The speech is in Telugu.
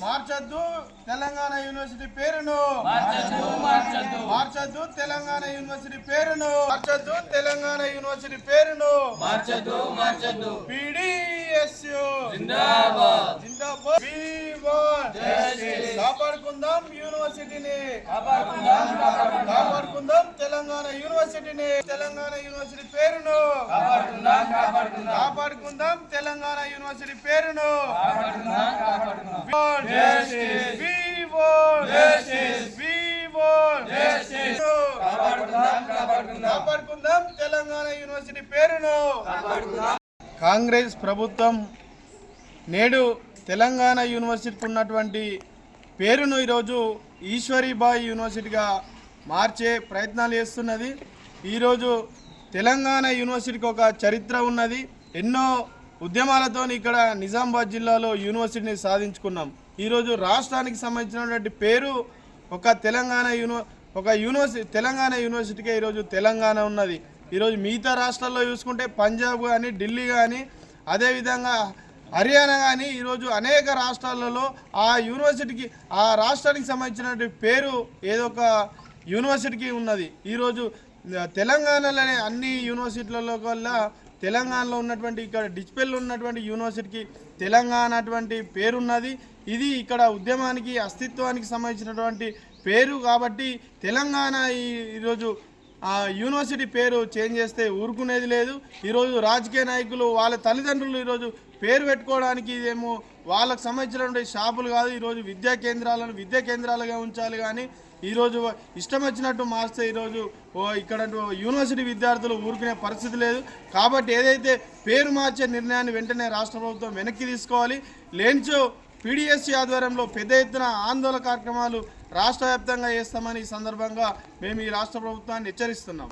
మార్చద్దు తెలంగాణ యూనివర్సిటీ పేరును. మార్చద్దు తెలంగాణ యూనివర్సిటీ పేరును. మార్చద్దు తెలంగాణ యూనివర్సిటీ పేరును. మార్చద్దు మార్చద్దు. P D S U. జిందాబాద్. జిందాబాద్. కాపాడుకుందాం యూనివర్సిటీని. కాపాడుకుందాం తెలంగాణ యూనివర్సిటీని. తెలంగాణ యూనివర్సిటీ పేరును. కాపాడుకుందాం తెలంగాణ యూనివర్సిటీ పేరును. కాపాడుకుందాం. కాపాడుకుందాం. కాపాడుకుందాం తెలంగాణ యూనివర్సిటీ పేరును. కాపాడుకుందాం. కాంగ్రెస్ ప్రభుత్వం నేడు తెలంగాణ యూనివర్సిటీకి ఉన్నటువంటి పేరును ఈరోజు ఈశ్వరీబాయి యూనివర్సిటీగా మార్చే ప్రయత్నాలు చేస్తున్నది. ఈరోజు తెలంగాణ యూనివర్సిటీకి ఒక చరిత్ర ఉన్నది. ఎన్నో ఉద్యమాలతో ఇక్కడ నిజామాబాద్ జిల్లాలో యూనివర్సిటీని సాధించుకున్నాం. ఈరోజు రాష్ట్రానికి సంబంధించినటువంటి పేరు ఒక తెలంగాణ యూని ఒక యూనివర్సిటీ తెలంగాణ యూనివర్సిటీకే ఈరోజు తెలంగాణ ఉన్నది. ఈరోజు మిగతా రాష్ట్రాల్లో చూసుకుంటే పంజాబ్ కానీ ఢిల్లీ కానీ అదేవిధంగా హర్యానా కానీ ఈరోజు అనేక రాష్ట్రాలలో ఆ యూనివర్సిటీకి ఆ రాష్ట్రానికి సంబంధించినటువంటి పేరు ఏదో ఒక యూనివర్సిటీకి ఉన్నది. ఈరోజు తెలంగాణలోనే అన్ని యూనివర్సిటీలలో కల్లా తెలంగాణలో ఉన్నటువంటి ఇక్కడ డిస్పెల్లో ఉన్నటువంటి యూనివర్సిటీకి తెలంగాణ అటువంటి పేరున్నది. ఇది ఇక్కడ ఉద్యమానికి అస్తిత్వానికి సంబంధించినటువంటి పేరు కాబట్టి తెలంగాణ ఈ- ఈరోజు ఆ యూనివర్సిటీ పేరు చేంజ్ చేస్తే ఊరుకునేది లేదు. ఈరోజు రాజకీయ నాయకులు వాళ్ళ తల్లిదండ్రులు ఈరోజు పేరు పెట్టుకోవడానికి ఇదేమో వాళ్ళకు సంబంధించినటువంటి షాపులు కాదు. ఈరోజు విద్యా కేంద్రాలను విద్యా కేంద్రాలుగా ఉంచాలి కానీ ఈరోజు ఇష్టం వచ్చినట్టు మార్స్తే ఈరోజు ఇక్కడ యూనివర్సిటీ విద్యార్థులు ఊరుకునే పరిస్థితి లేదు. కాబట్టి ఏదైతే పేరు మార్చే నిర్ణయాన్ని వెంటనే రాష్ట్ర ప్రభుత్వం వెనక్కి తీసుకోవాలి. లేనిచో పీడిఎస్సీ ఆధ్వర్యంలో పెద్ద ఎత్తున ఆందోళన కార్యక్రమాలు రాష్ట్ర వ్యాప్తంగా చేస్తామని ఈ సందర్భంగా మేము ఈ రాష్ట్ర ప్రభుత్వాన్ని హెచ్చరిస్తున్నాం.